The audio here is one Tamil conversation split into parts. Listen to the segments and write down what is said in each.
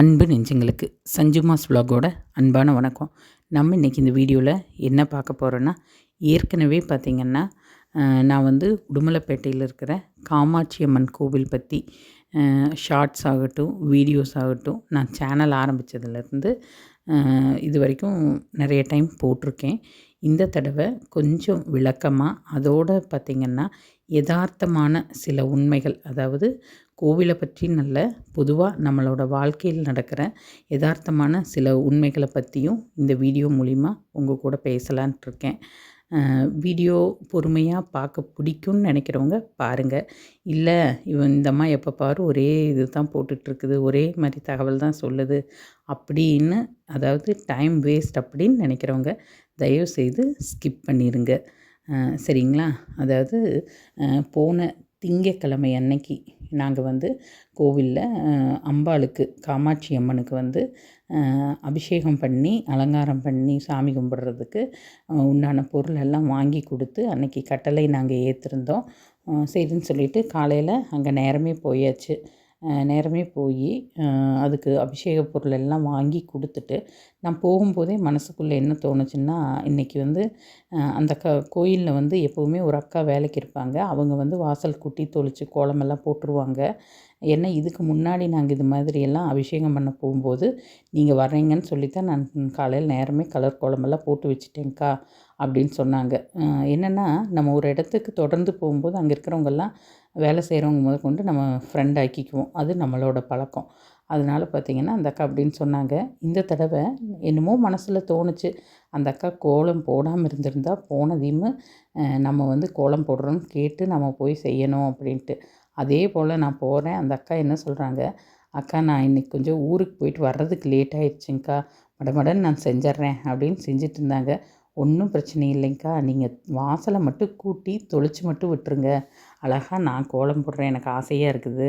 அன்பு நெஞ்சங்களுக்கு சஞ்சுமாஸ் vlog-ஓட அன்பான வணக்கம். நம்ம இன்றைக்கி இந்த வீடியோவில் என்ன பார்க்க போகிறோன்னா ஏற்கனவே பார்த்திங்கன்னா நான் வந்து உடுமலைப்பேட்டையில் இருக்கிற காமாட்சி அம்மன் கோவில் பற்றி ஷார்ட்ஸ் ஆகட்டும் வீடியோஸ் ஆகட்டும் நான் சேனல் ஆரம்பித்ததுலேருந்து இது வரைக்கும் நிறைய டைம் போட்டிருக்கேன். இந்த தடவை கொஞ்சம் விளக்கமாக அதோட பார்த்திங்கன்னா யதார்த்தமான சில உண்மைகள். அதாவது கோவிலை பற்றி நல்ல பொதுவாக நம்மளோட வாழ்க்கையில் நடக்கிற யதார்த்தமான சில உண்மைகளை பற்றியும் இந்த வீடியோ மூலிமா உங்கள் கூட பேசலான்ட்டு இருக்கேன் வீடியோ பொறுமையாக பார்க்க பிடிக்கும்னு நினைக்கிறவங்க பாருங்கள் இல்லை இவன் இந்தம்மா எப்போ பாரு ஒரே இது தான் போட்டுட்ருக்குது ஒரே மாதிரி தகவல் தான் சொல்லுது அப்படின்னு அதாவது டைம் வேஸ்ட் அப்படின்னு நினைக்கிறவங்க தயவுசெய்து ஸ்கிப் பண்ணிடுங்க சரிங்களா? அதாவது போன திங்கக்கிழமை அன்னைக்கு நாங்கள் வந்து கோவிலில் அம்பாளுக்கு காமாட்சி அம்மனுக்கு வந்து அபிஷேகம் பண்ணி அலங்காரம் பண்ணி சாமி கும்பிட்றதுக்கு உண்டான பொருள் எல்லாம் வாங்கி கொடுத்து அன்னைக்கு கட்டளை நாங்கள் ஏற்றிருந்தோம் சரின்னு சொல்லிட்டு காலையில் அங்கே நேரமே போயாச்சு. நேரமே போய் அதுக்கு அபிஷேக பொருள் எல்லாம் வாங்கி கொடுத்துட்டு நான் போகும்போதே மனசுக்குள்ளே என்ன தோணுச்சுன்னா இன்றைக்கி வந்து அந்த க கோயிலில் வந்து எப்போவுமே ஒரு அக்கா வேலைக்கு இருப்பாங்க. அவங்க வந்து வாசல் குட்டி தொளிச்சு கோலமெல்லாம் போட்டுருவாங்க. ஏன்னா இதுக்கு முன்னாடி நாங்கள் இது மாதிரி எல்லாம் அபிஷேகம் பண்ண போகும்போது நீங்கள் வர்றீங்கன்னு சொல்லி தான் நான் காலையில் நேரமே கலர் கோலமெல்லாம் போட்டு வச்சுட்டேங்க்கா அப்படின்னு சொன்னாங்க. என்னென்னா நம்ம ஒரு இடத்துக்கு தொடர்ந்து போகும்போது அங்கே இருக்கிறவங்கெல்லாம் வேலை செய்கிறவங்க முதற்கொண்டு நம்ம ஃப்ரெண்ட் ஆக்கிக்குவோம். அது நம்மளோட பழக்கம். அதனால் பார்த்திங்கன்னா அந்த அக்கா அப்படின்னு சொன்னாங்க. இந்த தடவை என்னமோ மனசில் தோணுச்சு. அந்த அக்கா கோலம் போடாமல் இருந்திருந்தா போனதையும் நம்ம வந்து கோலம் போடுறோன்னு கேட்டு நம்ம போய் செய்யணும் அப்படின்ட்டு. அதே போல் நான் போகிறேன் அந்த அக்கா என்ன சொல்கிறாங்க அக்கா நான் இன்னைக்கு கொஞ்சம் ஊருக்கு போயிட்டு வர்றதுக்கு லேட் ஆயிடுச்சுங்க்கா மடமடன்னு நான் செஞ்சிட்றேன் அப்படின்னு செஞ்சிட்டு இருந்தாங்க. ஒன்றும் பிரச்சனை இல்லைங்க்கா நீங்கள் வாசலை மட்டும் கூட்டி தொளிச்சு மட்டும் விட்டுருங்க. அழகாக நான் கோலம் போடுறேன். எனக்கு ஆசையாக இருக்குது.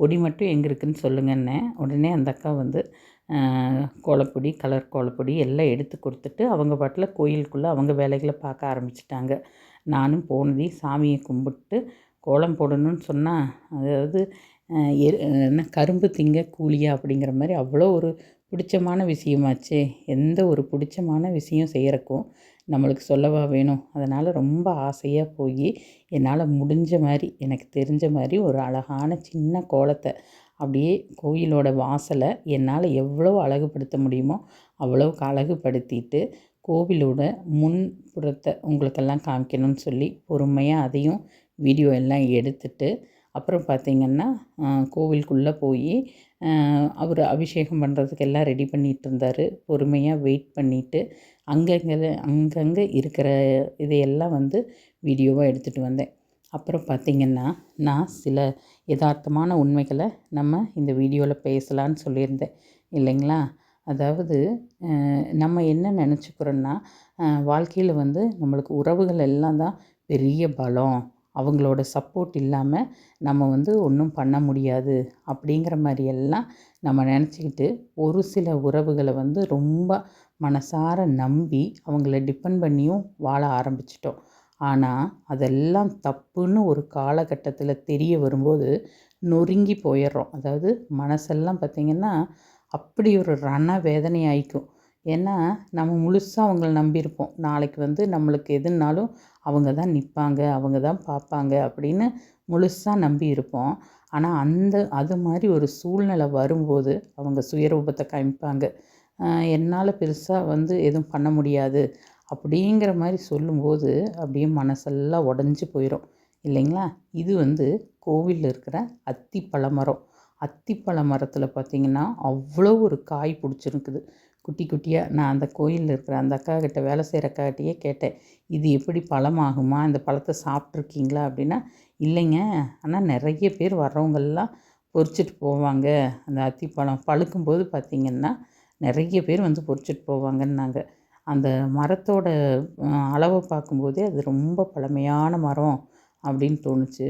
பொடி மட்டும் எங்கே இருக்குன்னு சொல்லுங்கன்னே உடனே அந்த அக்கா வந்து கோலப்பொடி கலர் கோலப்பொடி எல்லாம் எடுத்து கொடுத்துட்டு அவங்க பாட்டில் கோயிலுக்குள்ளே அவங்க வேலைகளை பார்க்க ஆரம்பிச்சிட்டாங்க. நானும் போனதையும் சாமியை கும்பிட்டு கோலம் போடணும்னு சொன்னால் அதாவது எரு- என்ன கரும்பு திங்க கூலியா அப்படிங்கிற மாதிரி அவ்வளோ ஒரு பிடிச்சமான விஷயமாச்சே. எந்த ஒரு பிடிச்சமான விஷயம் செய்கிறக்கும் நம்மளுக்கு சொல்லவா வேணும்? அதனால் ரொம்ப ஆசையாக போய் என்னால் முடிஞ்ச மாதிரி எனக்கு தெரிஞ்ச மாதிரி ஒரு அழகான சின்ன கோலத்தை அப்படியே கோயிலோட வாசலை என்னால் எவ்வளோ அழகுபடுத்த முடியுமோ அவ்வளோக்கு அழகுபடுத்திட்டு கோவிலோட முன்புறத்தை உங்களுக்கெல்லாம் காமிக்கணும்னு சொல்லி பொறுமையாக அதையும் வீடியோ எல்லாம் எடுத்துட்டு அப்புறம் பார்த்திங்கன்னா கோவிலுக்குள்ளே போய் அவர் அபிஷேகம் பண்ணுறதுக்கு எல்லாம் ரெடி பண்ணிகிட்டு இருந்தார். பொறுமையாக வெயிட் பண்ணிவிட்டு அங்கங்கே அங்கங்கே இருக்கிற இதையெல்லாம் வந்து வீடியோவாக எடுத்துகிட்டு வந்தேன். அப்புறம் பார்த்திங்கன்னா நான் சில யதார்த்தமான உண்மைகளை நம்ம இந்த வீடியோவில் பேசலான்னு சொல்லியிருந்தேன். இல்லைங்களா? அதாவது நம்ம என்ன நினச்சிக்கிறோன்னா வாழ்க்கையில் வந்து நம்மளுக்கு உறவுகள் எல்லாம் தான் பெரிய பலம். அவங்களோட சப்போர்ட் இல்லாமல் நம்ம வந்து ஒன்றும் பண்ண முடியாது அப்படிங்கிற மாதிரியெல்லாம் நம்ம நினச்சிக்கிட்டு ஒரு சில உறவுகளை வந்து ரொம்ப மனசார நம்பி அவங்கள டிபெண்ட் பண்ணியும் வாழ ஆரம்பிச்சிட்டோம். ஆனால் அதெல்லாம் தப்புன்னு ஒரு காலகட்டத்தில் தெரிய வரும்போது நொறுங்கி போயிடுறோம். அதாவது மனசெல்லாம் பார்த்திங்கன்னா அப்படி ஒரு ரண வேதனை ஆயிக்கும். ஏன்னா நம்ம முழுசாக அவங்கள நம்பியிருப்போம். நாளைக்கு வந்து நம்மளுக்கு எதுனாலும் அவங்க தான் நிற்பாங்க அவங்க தான் பார்ப்பாங்க அப்படின்னு முழுசாக நம்பி இருப்போம். ஆனால் அந்த அது மாதிரி ஒரு சூழ்நிலை வரும்போது அவங்க சுயரூபத்தை காமிப்பாங்க. என்னால் பெருசாக வந்து எதுவும் பண்ண முடியாது. அப்படிங்கிற மாதிரி சொல்லும்போது அப்படியே மனசெல்லாம் உடஞ்சி போயிடும் இல்லைங்களா? இது வந்து கோவிலில் இருக்கிற அத்திப்பழ மரம். அத்திப்பழ மரத்தில் பார்த்திங்கன்னா அவ்வளோ ஒரு காய் பிடிச்சிருக்குது. குட்டி குட்டியாக நான் அந்த கோயிலில் இருக்கிற அந்த அக்கா கிட்ட வேலை செய்கிற அக்காகிட்டயே கேட்டேன் இது எப்படி பழமாகுமா? இந்த பழத்தை சாப்பிட்ருக்கீங்களா அப்படின்னா இல்லைங்க. ஆனால் நிறைய பேர் வர்றவங்கெல்லாம் பொறிச்சிட்டு போவாங்க. அந்த அத்திப்பழம் பழுக்கும்போது பார்த்திங்கன்னா நிறைய பேர் வந்து பொறிச்சிட்டு போவாங்கன்னாங்க. அந்த மரத்தோட அளவை பார்க்கும்போதே அது ரொம்ப பழமையான மரம் அப்படின்னு தோணுச்சு.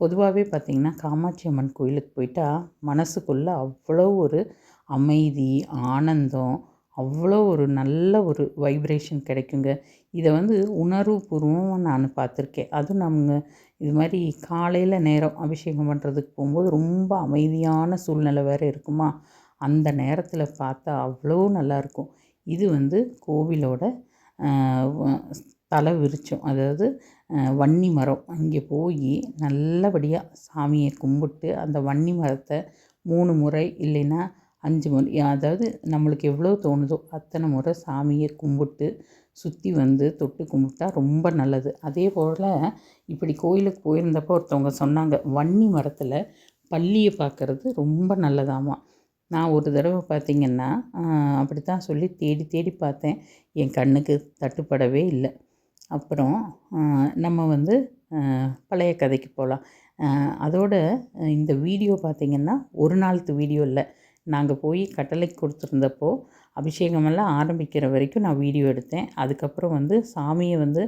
பொதுவாகவே பார்த்திங்கன்னா காமாட்சி அம்மன் கோயிலுக்கு போயிட்டா மனசுக்குள்ளே அவ்வளோ ஒரு அமைதி ஆனந்தம் அவ்வளோ ஒரு நல்ல ஒரு வைப்ரேஷன் கிடைக்குங்க. இதை வந்து உணர்வுபூர்வமாக நான் பார்த்துருக்கேன் அதுவும் நம்ம இது மாதிரி காலையில் நேரம் அபிஷேகம் பண்ணுறதுக்கு போகும்போது ரொம்ப அமைதியான சூழ்நிலை வேறு இருக்குமா? அந்த நேரத்தில் பார்த்தா அவ்வளோ நல்லாயிருக்கும் இது வந்து கோவிலோட தலை விரிச்சோம் அதாவது வன்னி மரம். அங்கே போய் நல்லபடியாக சாமியை கும்பிட்டு அந்த வன்னி மரத்தை மூணு முறை இல்லைன்னா அஞ்சு முறை அதாவது நம்மளுக்கு எவ்வளோ தோணுதோ அத்தனை முறை சாமியை கும்பிட்டு சுற்றி வந்து தொட்டு கும்பிட்டா ரொம்ப நல்லது. அதே போல் இப்படி கோயிலுக்கு போயிருந்தப்போ ஒருத்தவங்க சொன்னாங்க வன்னி மரத்தில் பள்ளியை பார்க்குறது ரொம்ப நல்லதாமா. நான் ஒரு தடவை பார்த்திங்கன்னா அப்படி தான் சொல்லி தேடி தேடி பார்த்தேன். என் கண்ணுக்கு தட்டுப்படவே இல்லை. அப்புறம் நம்ம வந்து பழைய கதைக்கு போகலாம் அதோட இந்த வீடியோ பார்த்திங்கன்னா ஒரு நாளுக்கு வீடியோ இல்லை. நாங்கள் போய் கட்டளை கொடுத்துருந்தப்போ அபிஷேகமெல்லாம் ஆரம்பிக்கிற வரைக்கும் நான் வீடியோ எடுத்தேன். அதுக்கப்புறம் வந்து சாமியை வந்து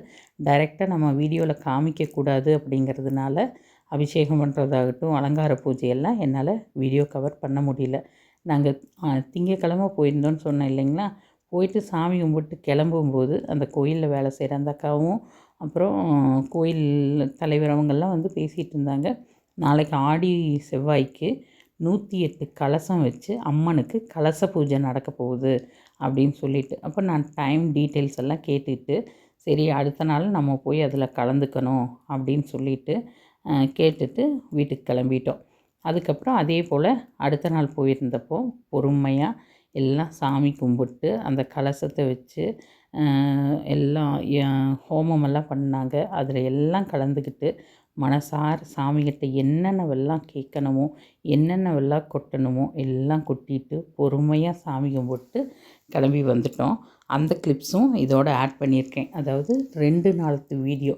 டைரெக்டாக நம்ம வீடியோவில் காமிக்கக்கூடாது அப்படிங்கிறதுனால அபிஷேகம் பண்ணுறதாகட்டும் அலங்கார பூஜையெல்லாம் என்னால் வீடியோ கவர் பண்ண முடியல. நாங்கள் திங்கக்கிழமை போயிருந்தோன்னு சொன்னேன் இல்லைங்களா? போயிட்டு சாமி கும்பிட்டு கிளம்பும்போது அந்த கோயிலில் வேலை செய்கிற அந்த அக்காவும் அப்புறம் கோயில் தலைவர் அவங்கெல்லாம் வந்து பேசிகிட்டு இருந்தாங்க. நாளைக்கு ஆடி செவ்வாய்க்கு நூற்றி எட்டு கலசம் வச்சு அம்மனுக்கு கலச பூஜை நடக்க போகுது அப்படின்னு சொல்லிட்டு. அப்போ நான் டைம் டீட்டெயில்ஸ் எல்லாம் கேட்டுட்டு சரி அடுத்த நாள் நம்ம போய் அதில் கலந்துக்கணும் அப்படின்னு சொல்லிட்டு கேட்டுட்டு வீட்டுக்கு கிளம்பிட்டோம். அதுக்கப்புறம் அதே போல் அடுத்த நாள் போயிருந்தப்போ பொறுமையாக எல்லாம் சாமி கும்பிட்டு அந்த கலசத்தை வச்சு எல்லாம் ஹோமமெல்லாம் பண்ணாங்க. அதில் எல்லாம் கலந்துக்கிட்டு மனசார சாமிகிட்ட என்னென்னவெல்லாம் கேட்கணுமோ என்னென்னவெல்லாம் கொட்டணுமோ எல்லாம் கொட்டிட்டு பொறுமையாக சாமி கும்பிட்டு கிளம்பி வந்துட்டோம். அந்த கிளிப்ஸும் இதோட ஆட் பண்ணியிருக்கேன். அதாவது ரெண்டு நாளத்து வீடியோ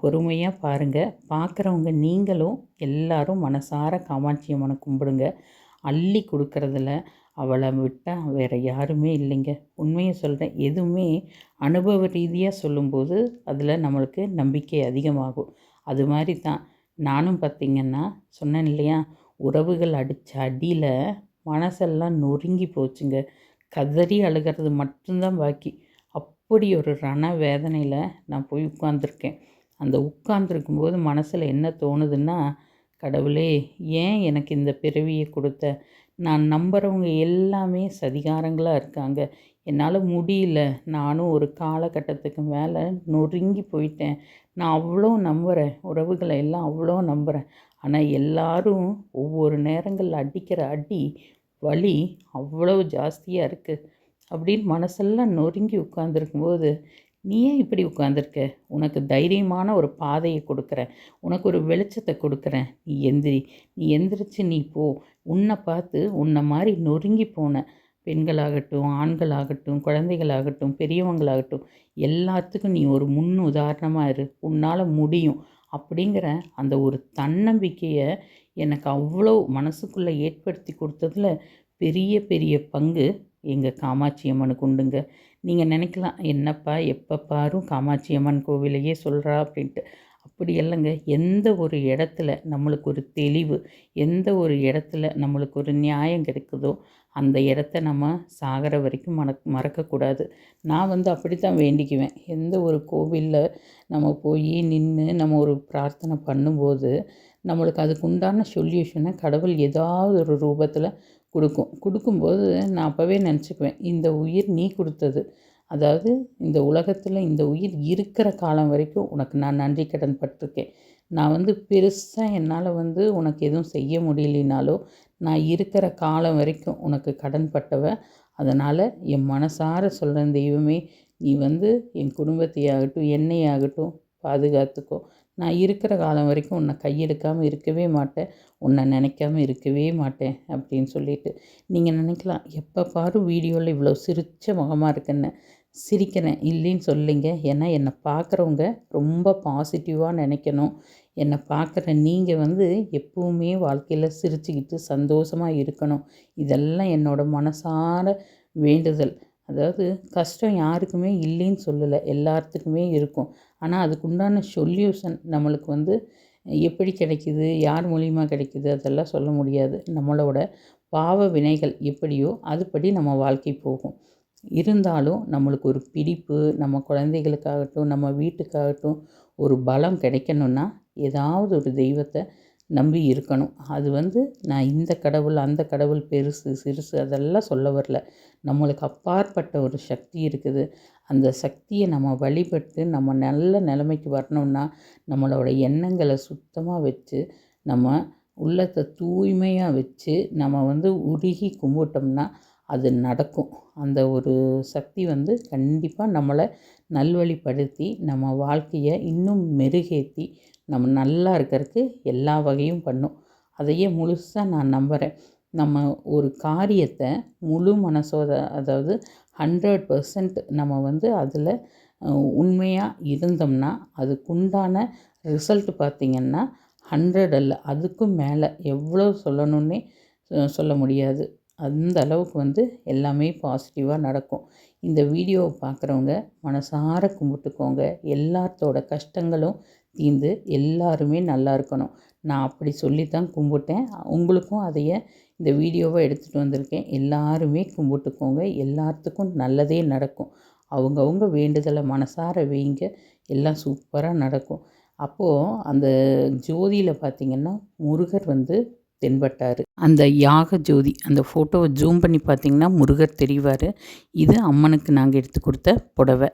பொறுமையாக பாருங்கள் பார்க்குறவங்க நீங்களும் எல்லாரும் மனசார காமாட்சி அம்மனை கும்பிடுங்க அள்ளி கொடுக்குறதுல அவளை விட்டால் வேறு யாருமே இல்லைங்க. உண்மையை சொல்கிறேன் எதுவுமே அனுபவ ரீதியாக சொல்லும்போது அதில் நம்மளுக்கு நம்பிக்கை அதிகமாகும். அது மாதிரி தான். நானும் பார்த்திங்கன்னா சொன்னேன் இல்லையா உறவுகள் அடித்த அடியில் மனசெல்லாம் நொறுங்கி போச்சுங்க. கதறி அழுகிறது மட்டும்தான் பாக்கி. அப்படி ஒரு ரண வேதனையில் நான் போய் உட்காந்துருக்கேன் அந்த உட்காந்துருக்கும்போது மனசில் என்ன தோணுதுன்னா கடவுளே ஏன் எனக்கு இந்த பிறவியை கொடுத்த? நான் நம்புகிறவங்க எல்லாமே சதிகாரங்களாக இருக்காங்க. என்னால் முடியல. நானும் ஒரு காலகட்டத்துக்கு மேலே நொறுங்கி போயிட்டேன். நான் அவ்வளோ நம்புகிறேன் உறவுகளை எல்லாம் அவ்வளோ நம்புகிறேன் ஆனால் எல்லாரும் ஒவ்வொரு நேரங்களில் அடிக்கிற அடி வலி அவ்வளோ ஜாஸ்தியாக இருக்குது அப்படின்னு மனசெல்லாம் நொறுங்கி உட்காந்துருக்கும்போது நீ ஏன் இப்படி உட்காந்துருக்க உனக்கு தைரியமான ஒரு பாதையை கொடுக்குறேன். உனக்கு ஒரு வெளிச்சத்தை கொடுக்குறேன். நீ எந்திரி. நீ எந்திரிச்சு நீ போ. உன்னை பார்த்து உன்னை மாதிரி நொறுங்கி போன பெண்களாகட்டும் ஆண்களாகட்டும் குழந்தைகளாகட்டும் பெரியவங்களாகட்டும் எல்லாத்துக்கும் நீ ஒரு முன் உதாரணமாக இரு. உன்னால் முடியும். அப்படிங்கிற அந்த ஒரு தன்னம்பிக்கையை எனக்கு அவ்வளோ மனசுக்குள்ளே ஏற்படுத்தி கொடுத்ததில் பெரிய பெரிய பங்கு எங்கள் காமாட்சி அம்மனுக்கு உண்டுங்க. நீங்கள் நினைக்கலாம் என்னப்பா எப்போ பாரும் காமாட்சி அம்மன் கோவிலையே சொல்கிறா அப்படின்ட்டு. அப்படி இல்லைங்க. எந்த ஒரு இடத்துல நம்மளுக்கு ஒரு தெளிவு எந்த ஒரு இடத்துல நம்மளுக்கு ஒரு நியாயம் கிடைக்குதோ அந்த இடத்த நம்ம சாகிற வரைக்கும் மறக் மறக்கக்கூடாது. நான் வந்து அப்படி தான் வேண்டிக்குவேன். எந்த ஒரு கோவிலில் நம்ம போய் நின்று நம்ம ஒரு பிரார்த்தனை பண்ணும்போது நம்மளுக்கு அதுக்கு உண்டான சொல்யூஷனை கடவுள் ஏதாவது ஒரு ரூபத்தில் கொடுக்கும். கொடுக்கும்போது நான் அப்போவே நினச்சிக்குவேன் இந்த உயிர் நீ கொடுத்தது. அதாவது இந்த உலகத்தில் இந்த உயிர் இருக்கிற காலம் வரைக்கும் உனக்கு நான் நன்றி கடன் பட்டிருக்கேன். நான் வந்து பெருசாக என்னால் வந்து உனக்கு எதுவும் செய்ய முடியலினாலோ நான் இருக்கிற காலம் வரைக்கும் உனக்கு கடன் பட்டவ அதனால் என் மனசார சொல்கிற தெய்வமே நீ வந்து என் குடும்பத்தையாகட்டும் என்னையாகட்டும் பாதுகாத்துக்கோ. நான் இருக்கிற காலம் வரைக்கும் உன்னை கையெடுக்காமல் இருக்கவே மாட்டேன். உன்னை நினைக்காம இருக்கவே மாட்டேன் அப்படின்னு சொல்லிட்டு. நீங்கள் நினைக்கலாம் எப்போ பாரு வீடியோவில் இவ்வளோ சிரித்த முகமாக இருக்குன்னு. சிரிக்கிறேன். இல்லைன்னு சொல்லிங்க. ஏன்னா என்னை பார்க்குறவங்க ரொம்ப பாசிட்டிவாக நினைக்கணும். என்னை பார்க்குற நீங்கள் வந்து எப்போவுமே வாழ்க்கையில் சிரிச்சுக்கிட்டு சந்தோஷமாக இருக்கணும். இதெல்லாம் என்னோடய மனசார வேண்டுதல். அதாவது கஷ்டம் யாருக்குமே இல்லைன்னு சொல்லலை. எல்லாத்துக்குமே இருக்கும். ஆனால் அதுக்குண்டான சொல்யூஷன் நம்மளுக்கு வந்து எப்படி கிடைக்கிது? யார் மூலியமாக கிடைக்கிது? அதெல்லாம் சொல்ல முடியாது. நம்மளோட பாவ வினைகள் எப்படியோ அதுபடி நம்ம வாழ்க்கை போகும். இருந்தாலும் நம்மளுக்கு ஒரு பிடிப்பு நம்ம குழந்தைகளுக்காகட்டும் நம்ம வீட்டுக்காகட்டும் ஒரு பலம் கிடைக்கணுன்னா ஏதாவது ஒரு தெய்வத்தை நம்பி இருக்கணும். அது வந்து நான் இந்த கடவுள் அந்த கடவுள் பெருசு சிறுசு அதெல்லாம் சொல்ல வரல. நம்மளுக்கு அப்பாற்பட்ட ஒரு சக்தி இருக்குது. அந்த சக்தியை நம்ம வழிபட்டு நம்ம நல்ல நிலைமைக்கு வரணும்னா நம்மளோட எண்ணங்களை சுத்தமாக வச்சு நம்ம உள்ளத்தை தூய்மையாக வச்சு நம்ம வந்து உருகி கும்பிட்டோம்னா அது நடக்கும். அந்த ஒரு சக்தி வந்து கண்டிப்பாக நம்மளை நல்வழிப்படுத்தி நம்ம வாழ்க்கையை இன்னும் மெருகேற்றி நம்ம நல்லா இருக்கிறதுக்கு எல்லா வகையும் பண்ணும். அதையே முழுசாக நான் நம்புகிறேன் நம்ம ஒரு காரியத்தை முழு மனசோட அதாவது ஹண்ட்ரட் பர்சன்ட் நம்ம வந்து அதில் உண்மையாக இருந்தோம்னா அதுக்குண்டான ரிசல்ட் பார்த்திங்கன்னா ஹண்ட்ரட் அல்ல அதுக்கும் மேலே எவ்வளோ சொல்லணுன்னே சொல்ல முடியாது. அந்த அளவுக்கு வந்து எல்லாமே பாசிட்டிவாக நடக்கும். இந்த வீடியோவை பார்க்குறவங்க மனசார கும்பிட்டுக்கோங்க. எல்லாத்தோட கஷ்டங்களும் தீர்ந்து எல்லாருமே நல்லா இருக்கணும். நான் அப்படி சொல்லி தான் கும்பிட்டேன். உங்களுக்கும் அதையே இந்த வீடியோவை எடுத்துகிட்டு வந்திருக்கேன். எல்லாருமே கும்பிட்டுக்கோங்க. எல்லாத்துக்கும் நல்லதே நடக்கும். அவங்கவுங்க வேண்டுதலை மனசார வைங்க. எல்லாம் சூப்பராக நடக்கும். அப்போது அந்த ஜோதியில் பார்த்திங்கன்னா முருகர் வந்து தென்பட்டார். அந்த யாக ஜோதி அந்த ஃபோட்டோவை ஜூம் பண்ணி பார்த்தீங்கன்னா முருகர் தெரிவார். இது அம்மனுக்கு நாங்கள் எடுத்து கொடுத்த புடவை.